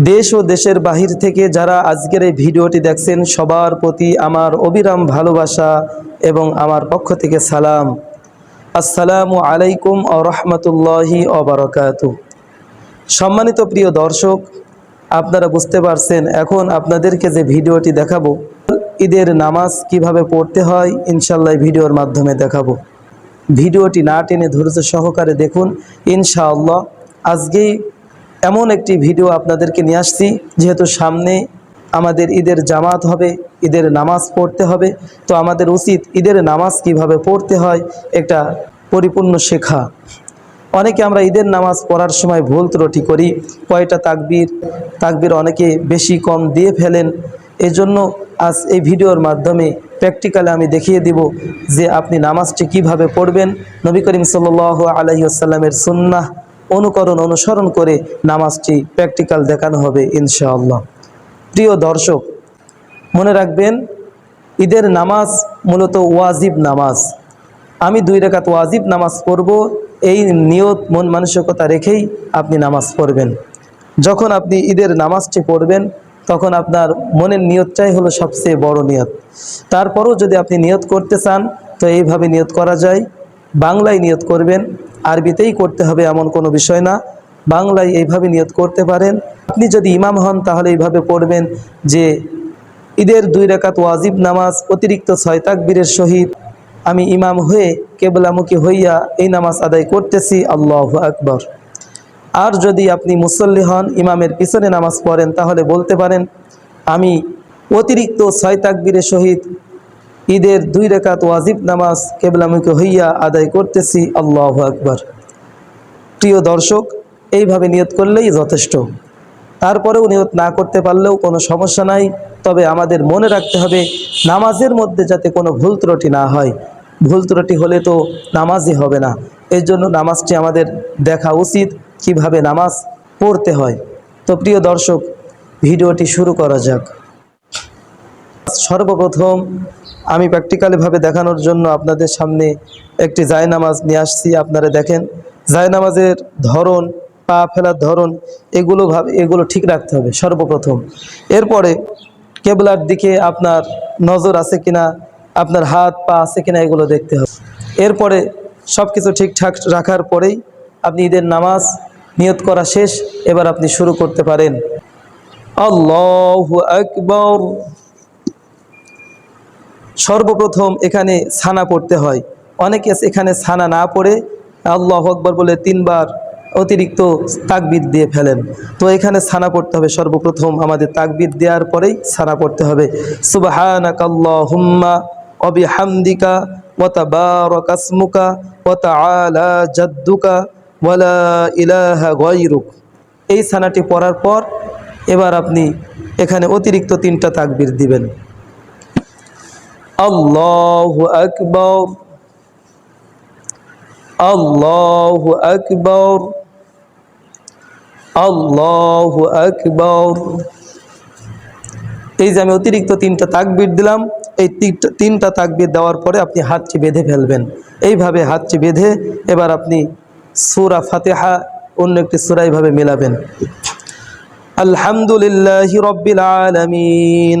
দেশ ও দেশের বাহির থেকে যারা আজকের এই ভিডিওটি দেখছেন, সবার প্রতি আমার অবিরাম ভালোবাসা এবং আমার পক্ষ থেকে সালাম। আসসালামু আলাইকুম ও রহমতুল্লাহি অবরকাত সম্মানিত প্রিয় দর্শক, আপনারা বুঝতে পারছেন, এখন আপনাদেরকে যে ভিডিওটি দেখাবো, ঈদের নামাজ কীভাবে পড়তে হয় ইনশাল্লাহ ভিডিওর মাধ্যমে দেখাবো। ভিডিওটি না টেনে ধৈর্য সহকারে দেখুন, ইনশাআল্লাহ আজকেই এমন একটি ভিডিও আপনাদেরকে নিয়ে আসছি, যেহেতু সামনে আমাদের ঈদের জামাত হবে, ঈদের নামাজ পড়তে হবে, তো আমাদের উচিত ঈদের নামাজ কীভাবে পড়তে হয় একটা পরিপূর্ণ শেখা। অনেকে আমরা ঈদের নামাজ পড়ার সময় ভুল ত্রুটি করি, কয়টা তাকবির তাকবির অনেকে বেশি কম দিয়ে ফেলেন। এজন্য আজ এই ভিডিওর মাধ্যমে প্র্যাকটিক্যালে আমি দেখিয়ে দিব যে আপনি নামাজটি কীভাবে পড়বেন। নবী করিম সাল আলহি আসাল্লামের সুন্নাহ অনুকরণ, অনুসরণ করে নামাজটি প্র্যাকটিক্যাল দেখানো হবে ইনশাআল্লাহ। প্রিয় দর্শক, মনে রাখবেন, ঈদের নামাজ মূলত ওয়াজিব নামাজ। আমি দুই রেখাত ওয়াজিব নামাজ পড়ব, এই নিয়ত মন মানসিকতা রেখেই আপনি নামাজ পড়বেন। যখন আপনি ঈদের নামাজটি পড়বেন, তখন আপনার মনের নিয়তটাই হলো সবচেয়ে বড় নিয়ত। তারপরও যদি আপনি নিয়ত করতে চান, তো এইভাবে নিয়ত করা যায়। বাংলায় নিয়ত করবেন আরবিতেই করতে হবে এমন কোনো বিষয় না। বাংলায় এইভাবে নিয়ত করতে পারেন। আপনি যদি ইমাম হন, তাহলে এইভাবে পড়বেন যে, ঈদের দুই রেখাত ওয়াজিব নামাজ, অতিরিক্ত ছয় তাকবীরের সহিত, আমি ইমাম হয়ে কেবলামুখী হইয়া এই নামাজ আদায় করতেছি, আল্লাহ আকবর। আর যদি আপনি মুসল্লি হন, ইমামের পিছনে নামাজ পড়েন, তাহলে বলতে পারেন, আমি অতিরিক্ত ছয় তাকবীরের সহিত ঈদের দুই রেখাত ওয়াজিব নামাজ কেবলামুখী হইয়া আদায় করতেছি, আল্লাহ আকবর। প্রিয় দর্শক, এইভাবে নিয়ত করলেই যথেষ্ট। তারপরেও নিয়ত না করতে পারলেও কোনো সমস্যা নাই, তবে আমাদের মনে রাখতে হবে নামাজের মধ্যে যাতে কোনো ভুল ত্রুটি না হয়। ভুল ত্রুটি হলে তো নামাজই হবে না। এই জন্য নামাজটি আমাদের দেখা উচিত, কীভাবে নামাজ পড়তে হয়। তো প্রিয় দর্শক, ভিডিওটি শুরু করা যাক। সর্বপ্রথম আমি প্র্যাকটিক্যালিভাবে দেখানোর জন্য আপনাদের সামনে একটি জায়নামাজ নিয়ে আসছি, আপনারা দেখেন। জায়নামাজের ধরন, পা ফেলার ধরন, এগুলো ভাবে, এগুলো ঠিক রাখতে হবে সর্বপ্রথম। এরপরে কেবলার দিকে আপনার নজর আছে কিনা, আপনার হাত, পা আছে কিনা, এগুলো দেখতে হবে। এরপরে সব কিছু ঠিকঠাক রাখার পরেই আপনি ঈদের নামাজ নিয়ত করা শেষ, এবার আপনি শুরু করতে পারেন। আল্লাহ আকবর। সর্বপ্রথম এখানে ছানা পড়তে হয়। অনেকে এখানে ছানা না পড়ে আল্লাহ আকবর বলে তিনবার অতিরিক্ত তাকবিদ দিয়ে ফেলেন। তো এখানে ছানা পড়তে হবে সর্বপ্রথম। আমাদের তাকবিদ দেওয়ার পরেই ছানা পড়তে হবে। সুবাহানাকাল্লাহুম্মা অবিহামদিকা ওয়াতাবারাকাসমুকা ওয়াতাআলা জাদ্দুকা ওয়ালা ইলাহা গায়রুক। এই ছানাটি পড়ার পর এবার আপনি এখানে অতিরিক্ত তিনটা তাকবির দিবেন। আল্লাহু আকবর। আল্লাহু আকবর। আল্লাহু আকবর। এই যে আমি অতিরিক্ত তিনটা তাকবির দিলাম, এই তিনটা তাকবির দেওয়ার পরে আপনি হাতটি বেঁধে ফেলবেন। এইভাবে হাতটি বেঁধে এবার আপনি সুরা ফাতেহা অন্য একটি সুরা এইভাবে মেলাবেন। আলহামদুলিল্লাহ রব্বিল আলামিন।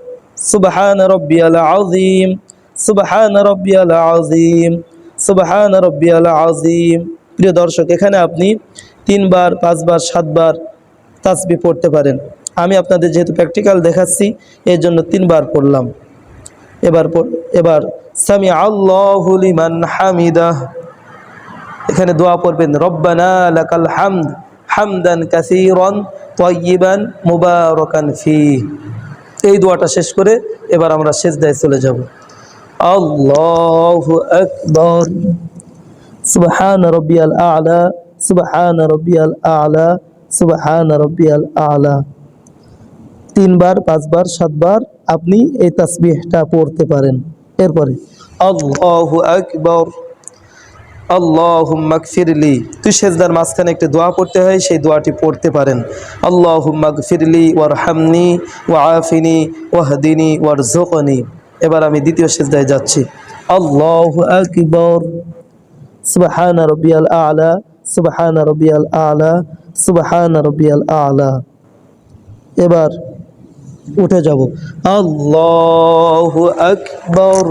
সুবহান রব্বিয়াল আযীম, সুবহান রব্বিয়াল আযীম, সুবহান রব্বিয়াল আযীম। প্রিয় দর্শক, এখানে আপনি তিনবার, পাঁচবার, সাতবার তাসবিহ পড়তে পারেন। আমি আপনাদের যেহেতু প্র্যাকটিক্যাল দেখাচ্ছি, এর জন্য তিনবার পড়লাম। এবার এবার সামি আল্লাহু লিমান হামিদাহ। এখানে দোয়া পড়বেন, রব্বানা লাকাল হামদ হামদান কাসীরান তয়্যিবান মুবারাকান ফি এই দোয়াটা শেষ করে এবার আমরা সেজদায় চলে যাব। আল্লাহু আকবার। সুবহান রব্বিয়াল আ'লা, সুবহান রব্বিয়াল আ'লা, সুবহান রব্বিয়াল আ'লা। তিনবার, পাঁচবার, সাতবার আপনি এই তাসবিহটা পড়তে পারেন। এরপরে, আল্লাহু আকবার। আল্লাহুম্মা গফিরলি। তুই সেজদার মাঝখানে একটি দোয়া পড়তে হয়, সেই দোয়াটি পড়তে পারেন। আল্লাহুম্মা গফিরলি ওয়ারহামনি ওয়াআফিনি ওয়াহদিনি ওয়ারজুকনি এবার আমি দ্বিতীয় সেজদায় যাচ্ছি। আল্লাহু আকবার। সুবহান রব্বিয়াল আ'লা, সুবহান রব্বিয়াল আ'লা, সুবহান রব্বিয়াল আ'লা। এবার উঠে যাব। আল্লাহু আকবার।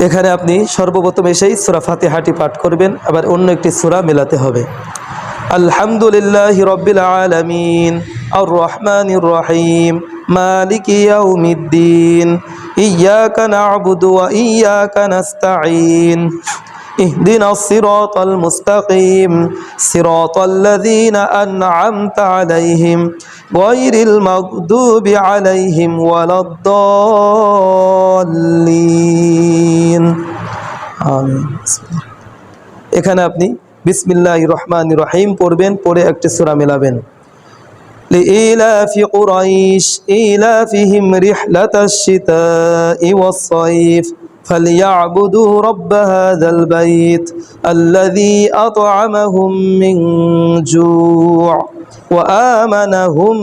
এখানে আপনি সর্বপ্রথম এসেই সুরা ফাতিহাটি পাঠ করবেন আবার অন্য একটি সুরা মেলাতে হবে আলহামদুলিল্লাহ রব্বিল আলামিন আর রহমানির রহিম মালিক ইয়াউমিদ্দিন ইয়াকা না'বুদু ওয়া ইয়াকা নাস্তাঈন اهدنا الصراط المستقيم صراط الذين أنعمت عليهم غير المغضوب عليهم ولا الضالين আমিন এখানে আপনি বিসমিল্লাহ রহমান রহিম পড়বেন পড়ে একটি সূরা মেলাবেন لإيلاف قريش إيلافهم رحلة الشتاء والصيف فليعبدوا رب هذا البيت الذي أطعمهم من جوع وآمنهم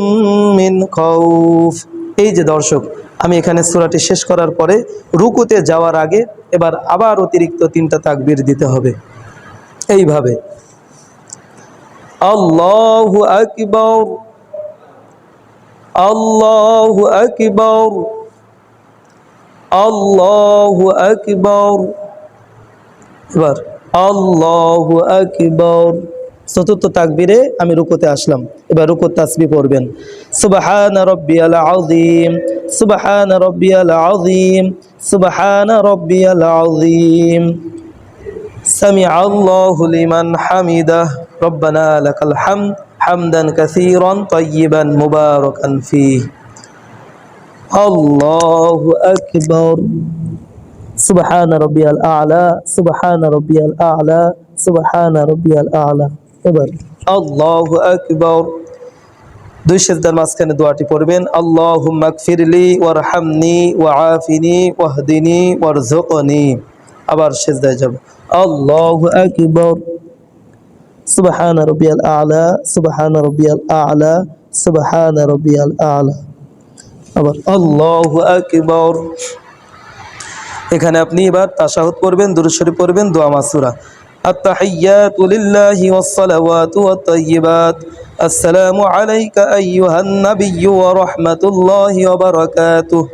من خوف এই যে দর্শক আমি এখানে সূরাটি শেষ করার পরে রুকুতে যাওয়ার আগে এবার আবার অতিরিক্ত তিনটা তাকবীর দিতে হবে এইভাবে আল্লাহু আকবার আল্লাহু আকবার আল্লাহু আকবর। এবার, আল্লাহু আকবর। চতুর্থ তাকবিরে আমি রুকুতে আসলাম। এবার রুকুর তাসবি পড়বেন। সুবাহান রব্বিয়াল আজিম সুবাহান রব্বিয়াল আজিম সুবাহান রব্বিয়াল আজিম সামি আল্লাহু লিমান হামিদাহ। রব্বানা লাকাল হাম হামদান কাসীরান তাইয়িবান মুবারাকান ফীহ। আল্লাহ আকবর। সুবহান রবিয়াল আলা, সুবহান রবিয়াল আলা, সুবহান রবিয়াল আলা। এবার আল্লাহ আকবর। দুই সেজদার মাঝখানে দোয়াটি পড়বেন আল্লাহ মাকফিরলি ওয়ারহামনি ওয়াআফিনি ওয়াহদিনি ওয়ারজুকনি আবার সেজদায় যাব, আল্লাহ আকবর। সুবহান রবিয়াল আলা, সুবহান রবিয়াল আলা, সুবহান রবিয়াল আলা। আবার আল্লাহু আকবর এখানে আপনি এবার তাশাহুদ পড়বেন দুরূদ শরীফ পড়বেন দোয়া মাসুরা التحيات لله والصلوات والطيبات السلام عليك أيها النبي ورحمة الله وبركاته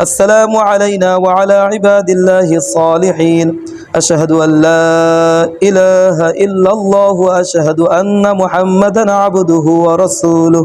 السلام علينا وعلى عباد الله الصالحين أشهد أن لا إله إلا الله وأشهد أن محمدا عبده ورسوله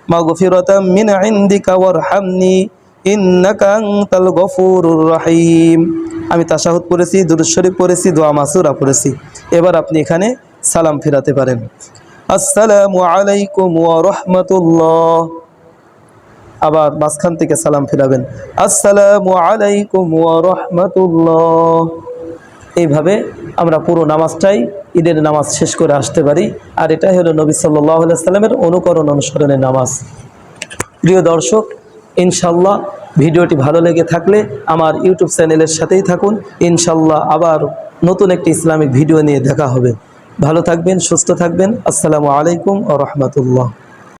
মাগফিরতাম মিন ইন্দিকা ওয়ারহামনি, ইন্নাকা আনতাল গফুরুর রহিম। আমি তাশাহুদ পড়েছি দুরুশরীফ পড়েছি, দোয়া মাসুরা পড়েছি। এবার আপনি এখানে সালাম ফেরাতে পারেন। আসসালামু আলাইকুম ওয়া রাহমাতুল্লাহ। আবার মাঝখান থেকে সালাম ফেরাবেন। আসসালামু আলাইকুম ওয়া রাহমাতুল্লাহ। এইভাবে আমরা পুরো নামাজটাই ঈদের নামাজ শেষ করে আসতে পারি। আর এটাই হলো নবী সাল্লাহ সাল্লামের অনুকরণ অনুসরণের নামাজ। প্রিয় দর্শক ইনশাল্লাহ ভিডিওটি ভালো লেগে থাকলে আমার ইউটিউব চ্যানেলের সাথেই থাকুন। ইনশাল্লাহ আবার নতুন একটি ইসলামিক ভিডিও নিয়ে দেখা হবে। ভালো থাকবেন, সুস্থ থাকবেন। আসসালামু আলাইকুম ও রহমতুল্লাহ।